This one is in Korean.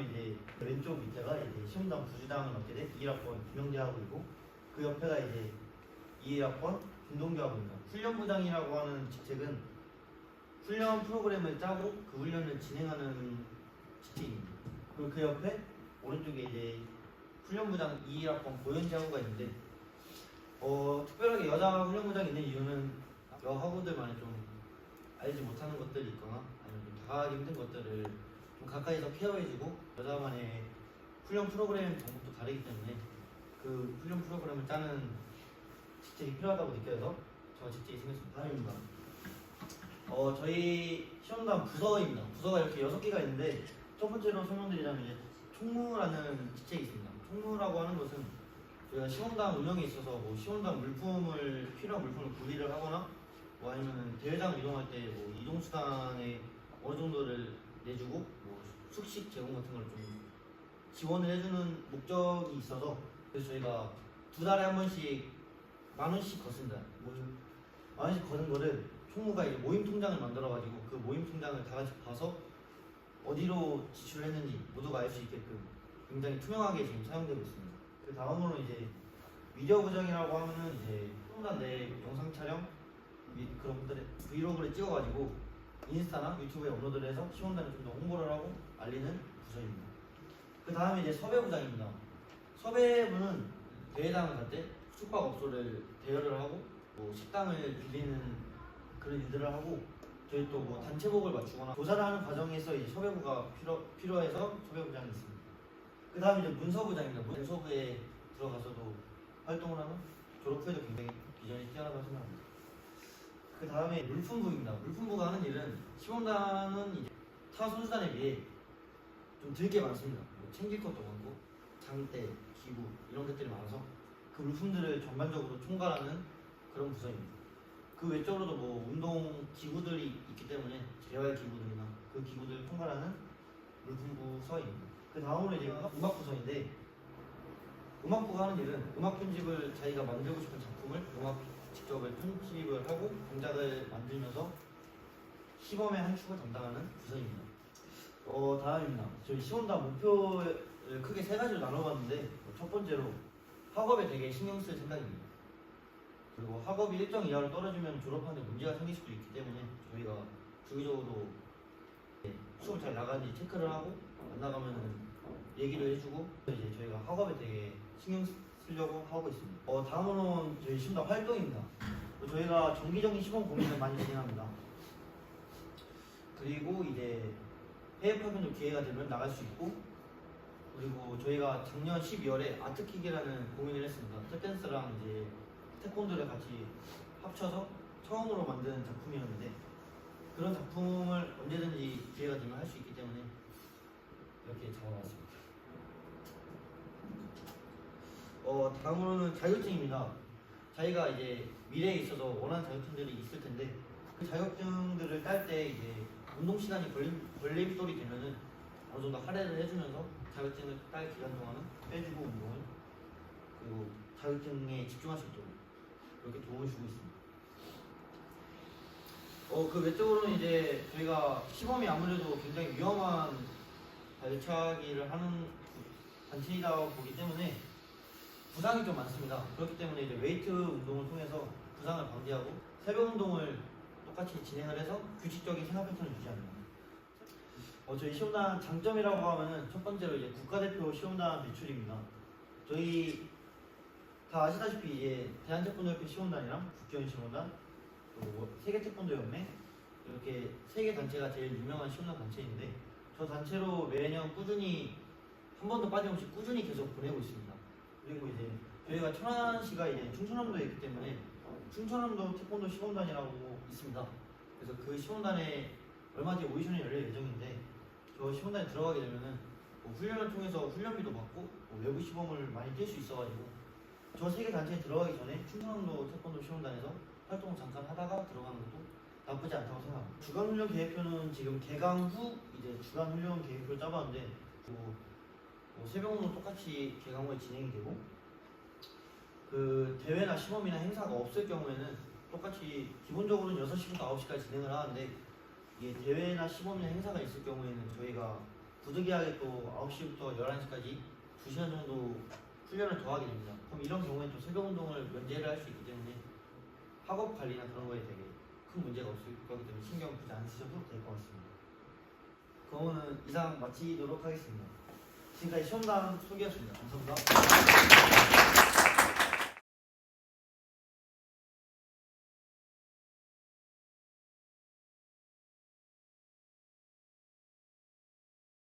하면 이제 그 왼쪽 밑에가 이제 시험당 부주당을 맡게 된 2학번 김영재 학우이고 그 옆에가 이제 2학번 김동규 학우입니다. 훈련부장이라고 하는 직책은 훈련 프로그램을 짜고 그 훈련을 진행하는 직책입니다. 그리고 그 옆에 오른쪽에 이제 훈련부장 2학번 고현재 학우가 있는데 어, 특별하게 여자 훈련부장이 있는 이유는 여학원들만이 좀 알지 못하는 것들이 있거나 아니면 좀 다가가기 힘든 것들을 가까이서 케어해주고 여자만의 훈련 프로그램 방법도 다르기 때문에 그 훈련 프로그램을 짜는 직책이 필요하다고 느껴서 저 직책이 생겼습니다. 다음입니다. 어, 저희 시험단 부서입니다. 부서가 이렇게 여섯 개가 있는데 첫 번째로 설명드리자면 이제 총무라는 직책이 있습니다. 총무라고 하는 것은 저희가 시험단 운영에 있어서 뭐 시험단 물품을 필요한 물품을 구비를 하거나 뭐 아니면 대회장 이동할 때 뭐 이동 수단에 어느 정도를 내주고 뭐 숙식 제공 같은 걸 좀 지원을 해주는 목적이 있어서 그래서 저희가 두 달에 한 번씩 만 원씩 걷습니다. 뭐, 만 원씩 거는 거를 총무가 이제 모임 통장을 만들어가지고 그 모임 통장을 다 같이 봐서 어디로 지출을 했는지 모두가 알 수 있게끔 굉장히 투명하게 지금 사용되고 있습니다. 그 다음으로 이제 미디어 부정이라고 하면은 이제 시험단 내 영상 촬영 및 그런 것들을 브이로그를 찍어가지고 인스타나 유튜브에 업로드를 해서 시험단에 좀더 홍보를 하고 알리는 부서입니다. 그 다음에 이제 섭외부장입니다. 섭외부는 대회장을 갈 때 숙박업소를 대여를 하고 뭐 식당을 빌리는 그런 일들을 하고 저희 또 뭐 단체복을 맞추거나 조사를 하는 과정에서 이 섭외부가 필요, 필요해서 섭외부장이 있습니다. 그 다음에 이제 문서부장입니다. 문서부에 들어가서도 활동을 하는 졸업 후에도 굉장히 비전이 뛰어나다고 생각합니다. 그 다음에 물품부입니다. 물품부가 하는 일은 시범단은 이제 타 선수단에 비해 좀 들게 많습니다. 뭐 챙길 것도 많고 장대, 기구 이런 것들이 많아서 그 물품들을 전반적으로 총괄하는 그런 부서입니다. 그 외적으로도 뭐 운동 기구들이 있기 때문에 재활 기구들이나 그 기구들을 총괄하는 물품부서입니다. 그 다음으로 이제 음악- 음악부서인데 음악부가 하는 일은 음악 편집을 자기가 만들고 싶은 작품을 음악 직접 편집을 하고 동작을 만들면서 시범의 한 축을 담당하는 부서입니다. 어 다음입니다. 저희 시험단 목표를 크게 세 가지로 나눠봤는데 첫 번째로 학업에 되게 신경 쓸 생각입니다. 그리고 학업이 일정 이하로 떨어지면 졸업하는데 문제가 생길 수도 있기 때문에 저희가 주기적으로 네, 수업 잘 나가는지 체크를 하고 안 나가면 얘기를 해주고 이제 저희가 학업에 되게 신경 쓰 려고 하고 있습니다. 어 다음으로는 저희 시험단 활동입니다. 저희가 정기적인 시범 고민을 많이 진행합니다. 그리고 이제 해외 파견도 기회가 되면 나갈 수 있고 그리고 저희가 작년 12월에 아트킥이라는 고민을 했습니다. 탭댄스랑 이제 태권도를 같이 합쳐서 처음으로 만든 작품이었는데 그런 작품을 언제든지 기회가 되면 할 수 있기 때문에 이렇게 적어놨습니다. 어 다음으로는 자격증입니다. 자기가 이제 미래에 있어서 원하는 자격증들이 있을 텐데 그 자격증들을 딸 때 이제 운동 시간이 걸림 걸림돌이 되면은 어느 정도 할애를 해주면서 자격증을 딸 기간 동안은 빼주고 운동을 그리고 자격증에 집중할 수 있도록 그렇게 도움을 주고 있습니다. 어 그 외적으로는 이제 저희가 시범이 아무래도 굉장히 위험한 발차기를 하는 단체이다 보기 때문에 부상이 좀 많습니다. 그렇기 때문에 이제 웨이트 운동을 통해서 부상을 방지하고 새벽 운동을 똑같이 진행을 해서 규칙적인 생활 패턴을 유지합니다. 어, 저희 시험단 장점이라고 하면은 첫 번째로 이제 국가대표 시험단 배출입니다. 저희 다 아시다시피 이제 대한태권도협회 시험단이랑 국기원 시험단 그리고 뭐 세계 태권도 연맹 이렇게 세 개 단체가 제일 유명한 시험단 단체인데 저 단체로 매년 꾸준히 한 번도 빠짐없이 꾸준히 계속 보내고 있습니다. 그리고 이제 저희가 천안시가 이제 충청남도에 있기 때문에 충청남도 태권도 시범단이라고 있습니다. 그래서 그 시범단에 얼마 뒤에 오디션이 열릴 예정인데 저 시범단에 들어가게 되면은 뭐 훈련을 통해서 훈련비도 받고 뭐 외부 시범을 많이 뛸 수 있어가지고 저세개 단체에 들어가기 전에 충청남도 태권도 시범단에서 활동을 잠깐 하다가 들어가는 것도 나쁘지 않다고 생각합니다. 주간 훈련 계획표는 지금 개강 후 이제 주간 훈련 계획표를 짜봤는데 뭐 뭐 새벽은 똑같이 개강원이 진행되고 그 대회나 시범이나 행사가 없을 경우에는 똑같이 기본적으로는 6시부터 9시까지 진행을 하는데 이게 대회나 시범이나 행사가 있을 경우에는 저희가 부득이하게 또 9시부터 11시까지 2시간 정도 훈련을 더하게 됩니다. 그럼 이런 경우에는 또 새벽 운동을 면제를 할 수 있기 때문에 학업 관리나 그런 거에 되게 큰 문제가 없을 거기 때문에 신경 굳이 안 쓰셔도 될 것 같습니다. 그거는 이상 마치도록 하겠습니다. 지금까지 시험담 소개였습니다. 감사합니다.